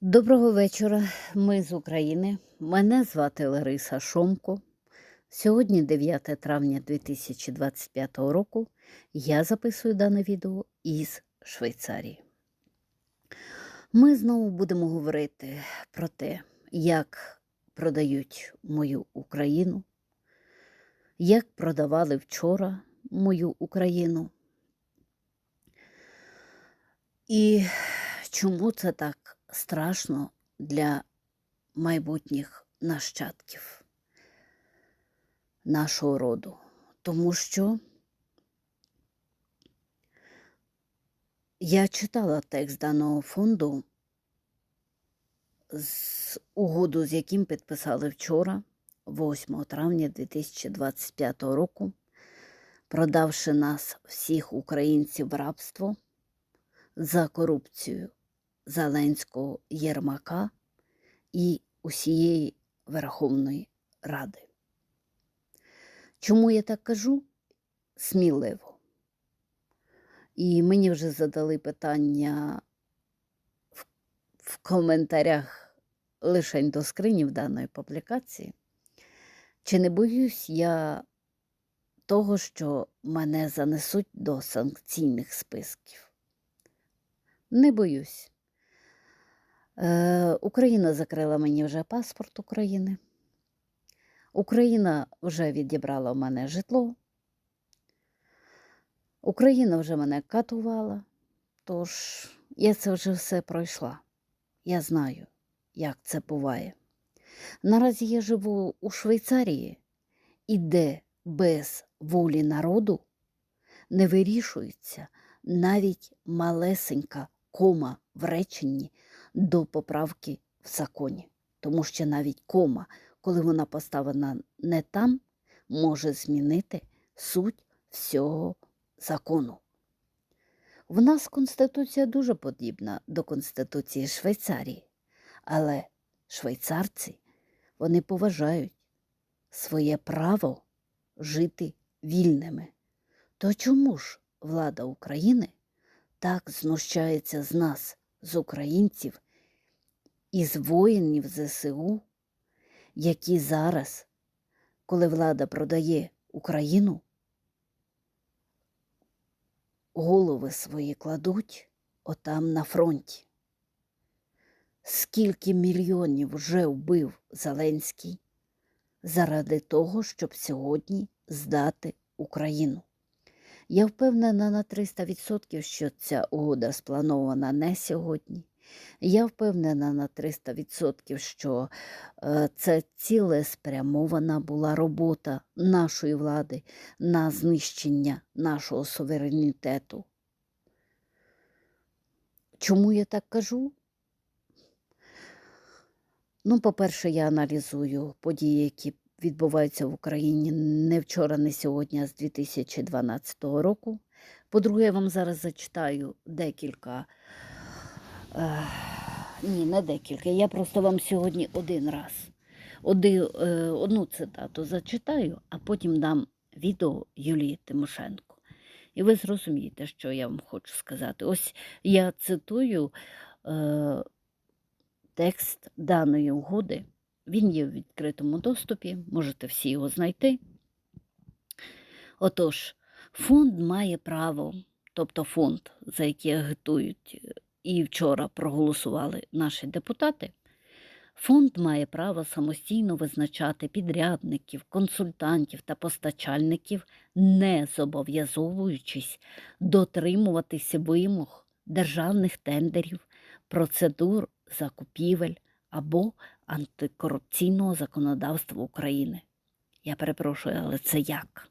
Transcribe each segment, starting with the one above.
Доброго вечора. Ми з України. Мене звати Лариса Шомко. Сьогодні 9 травня 2025 року. Я записую дане відео із Швейцарії. Ми знову будемо говорити про те, як продають мою Україну, як продавали вчора мою Україну. І чому це так страшно для майбутніх нащадків нашого роду? Тому що я читала текст даного фонду з угоду, з яким підписали вчора, 8 травня 2025 року, продавши нас всіх українців в рабство за корупцію Зеленського Єрмака і усієї Верховної Ради. Чому я так кажу? Сміливо. І мені вже задали питання в, в коментарях лишень до скрині в даної публікації. Чи не боюсь я того, що мене занесуть до санкційних списків? Не боюсь. Е, Україна закрила мені вже паспорт України. Україна вже відібрала в мене житло. Україна вже мене катувала, тож я це вже все пройшла. Я знаю, як це буває. Наразі я живу у Швейцарії, і де без волі народу не вирішується навіть малесенька кома в реченні до поправки в законі. Тому що навіть кома, коли вона поставлена не там, може змінити суть всього закону. В нас Конституція дуже подібна до Конституції Швейцарії, але швейцарці вони поважають своє право жити вільними. То чому ж влада України так знущається з нас, з українців, із воїнів ЗСУ, які зараз, коли влада продає Україну, голови свої кладуть отам на фронті. Скільки мільйонів вже вбив Зеленський заради того, щоб сьогодні здати Україну? Я впевнена на 300%, що ця угода спланована не сьогодні. Я впевнена на 300%, що е, це цілеспрямована була робота нашої влади на знищення нашого суверенітету. Чому я так кажу? Ну, по-перше, я аналізую події, які відбуваються в Україні не вчора, не сьогодні, а з 2012 року. По-друге, я вам зараз зачитаю декілька. Ні, не декілька. Я просто вам сьогодні один раз оди, е, одну цитату зачитаю, а потім дам відео Юлії Тимошенко. І ви зрозумієте, що я вам хочу сказати. Ось я цитую е, текст даної угоди. Він є в відкритому доступі, можете всі його знайти. Отож, фонд має право, тобто фонд, за який агітують і вчора проголосували наші депутати, фонд має право самостійно визначати підрядників, консультантів та постачальників, не зобов'язовуючись дотримуватися вимог державних тендерів, процедур закупівель або антикорупційного законодавства України. Я перепрошую, але це як?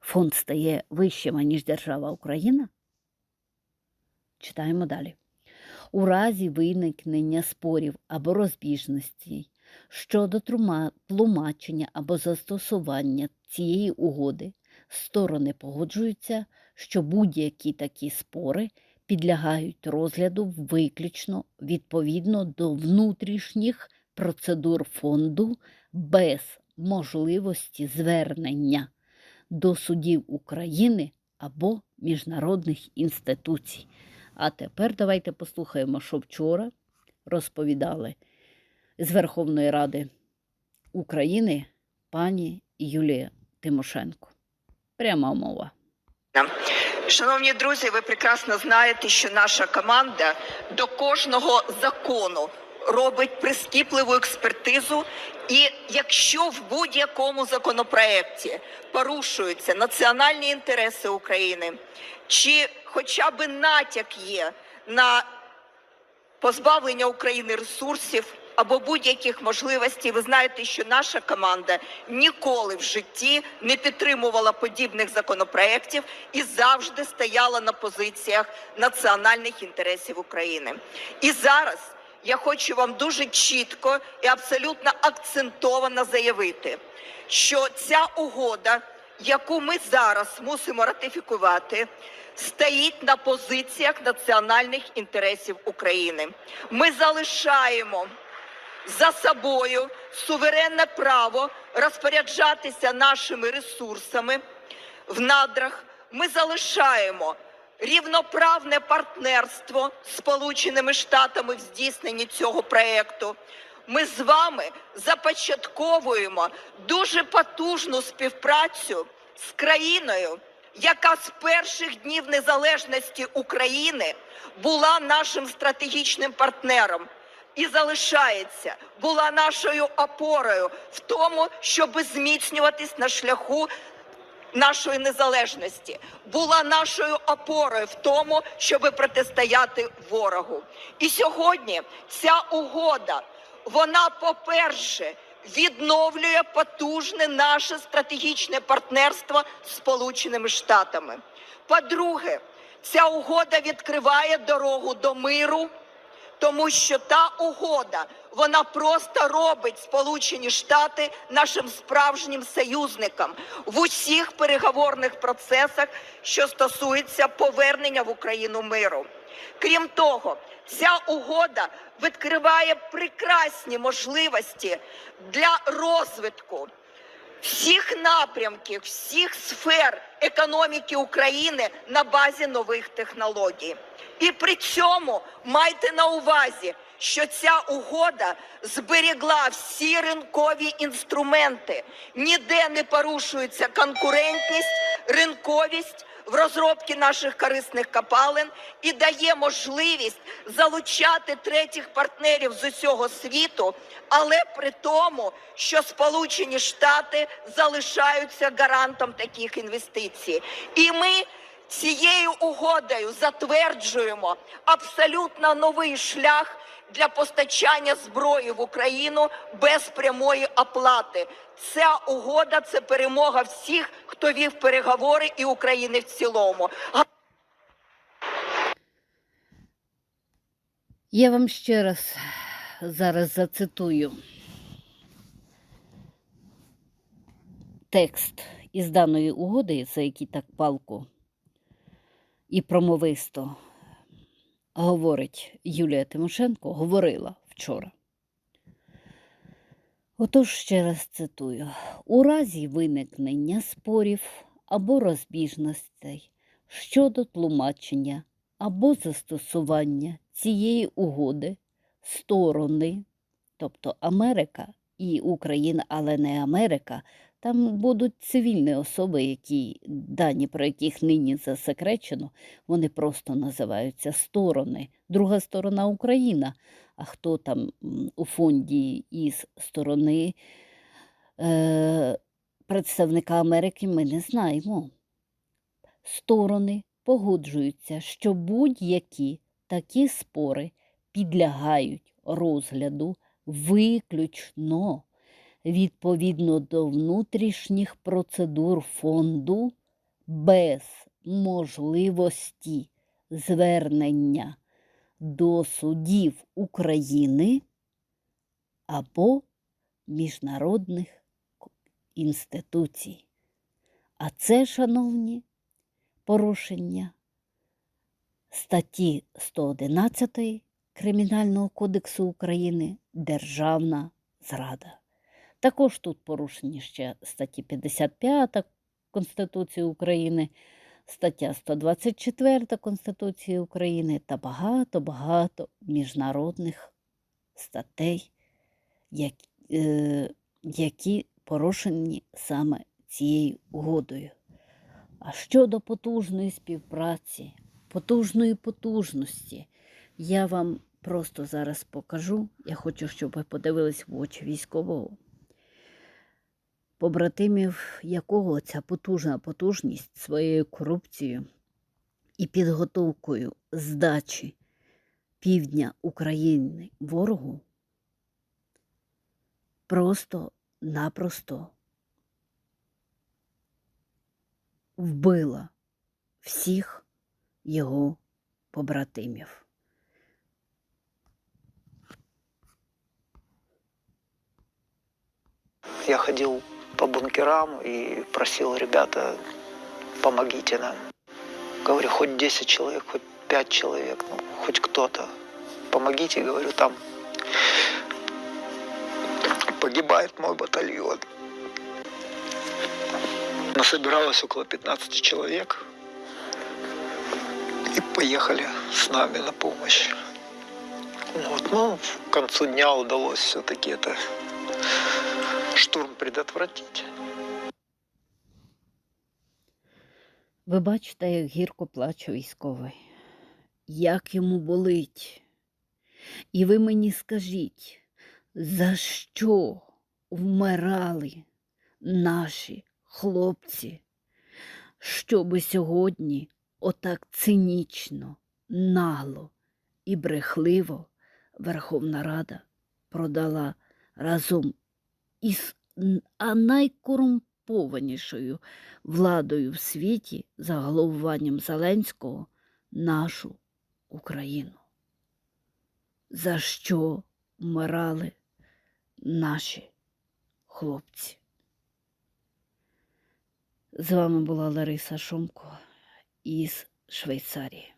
Фонд стає вищим, ніж держава Україна? Читаємо далі. У разі виникнення спорів або розбіжностей щодо тлумачення або застосування цієї угоди, сторони погоджуються, що будь-які такі спори підлягають розгляду виключно відповідно до внутрішніх процедур фонду без можливості звернення до судів України або міжнародних інституцій. А тепер давайте послухаємо, що вчора розповідали з Верховної Ради України пані Юлія Тимошенко. Пряма мова. Шановні друзі, ви прекрасно знаєте, що наша команда до кожного закону робить прискіпливу експертизу. І якщо в будь-якому законопроекті порушуються національні інтереси України, чи хоча б натяк є на позбавлення України ресурсів або будь-яких можливостей, ви знаєте, що наша команда ніколи в житті не підтримувала подібних законопроєктів і завжди стояла на позиціях національних інтересів України. І зараз я хочу вам дуже чітко і абсолютно акцентовано заявити, що ця угода, яку ми зараз мусимо ратифікувати, стоїть на позиціях національних інтересів України. Ми залишаємо за собою суверенне право розпоряджатися нашими ресурсами в надрах. Ми залишаємо рівноправне партнерство Сполученими Штатами в здійсненні цього проекту. Ми з вами започатковуємо дуже потужну співпрацю з країною, яка з перших днів незалежності України була нашим стратегічним партнером і залишається, була нашою опорою в тому, щоб зміцнюватись на шляху нашої незалежності, була нашою опорою в тому, щоб протистояти ворогу. І сьогодні ця угода, вона, по-перше, відновлює потужне наше стратегічне партнерство з Сполученими Штатами. По-друге, ця угода відкриває дорогу до миру. Тому що та угода вона просто робить Сполучені Штати нашим справжнім союзником в усіх переговорних процесах, що стосуються повернення в Україну миру. Крім того, ця угода відкриває прекрасні можливості для розвитку всіх напрямків, всіх сфер економіки України на базі нових технологій. І при цьому майте на увазі, що ця угода зберігла всі ринкові інструменти, ніде не порушується конкурентність, ринковість в розробці наших корисних копалин і дає можливість залучати третіх партнерів з усього світу, але при тому, що Сполучені Штати залишаються гарантом таких інвестицій. І ми цією угодою затверджуємо абсолютно новий шлях для постачання зброї в Україну без прямої оплати. Ця угода це перемога всіх, хто вів переговори і України в цілому. Я вам ще раз зараз зацитую текст із даної угоди, за який так палко і промовисто говорить Юлія Тимошенко, говорила вчора. Отож ще раз цитую: у разі виникнення спорів або розбіжностей щодо тлумачення або застосування цієї угоди сторони, тобто Америка і Україна, але не Америка, там будуть цивільні особи, які дані про яких нині засекречено, вони просто називаються сторони. Друга сторона Україна. А хто там у фонді із сторони е, представника Америки, ми не знаємо. Сторони погоджуються, що будь-які такі спори підлягають розгляду виключно відповідно до внутрішніх процедур фонду без можливості звернення до судів України або міжнародних інституцій. А це, шановні, порушення статті 111 Кримінального кодексу України Державна зрада. Також тут порушені ще статті 55 Конституції України, стаття 124 Конституції України та багато-багато міжнародних статей, які, е, які порушені саме цією угодою. А щодо потужної співпраці, потужної потужності, я вам просто зараз покажу. Я хочу, щоб ви подивились в очі військового, побратимів якого ця потужна потужність своєю корупцією і підготовкою здачі півдня України ворогу просто-напросто вбила всіх його побратимів. Я ходил по бункерам и просил ребята, помогите нам. Говорю, хоть 10 человек, хоть 5 человек, ну, хоть кто-то. Помогите, говорю, там погибает мой батальон. Насобиралось около 15 человек и поехали с нами на помощь. Вот, ну, к концу дня удалось все-таки это предотвратить. Ви бачите, як гірко плаче військовий, як йому болить. І ви мені скажіть, за що вмирали наші хлопці, щоби сьогодні отак цинічно, нагло і брехливо Верховна Рада продала разом із а найкорумпованішою владою в світі за головуванням Зеленського нашу Україну. За що вмирали наші хлопці? З вами була Лариса Шумко із Швейцарії.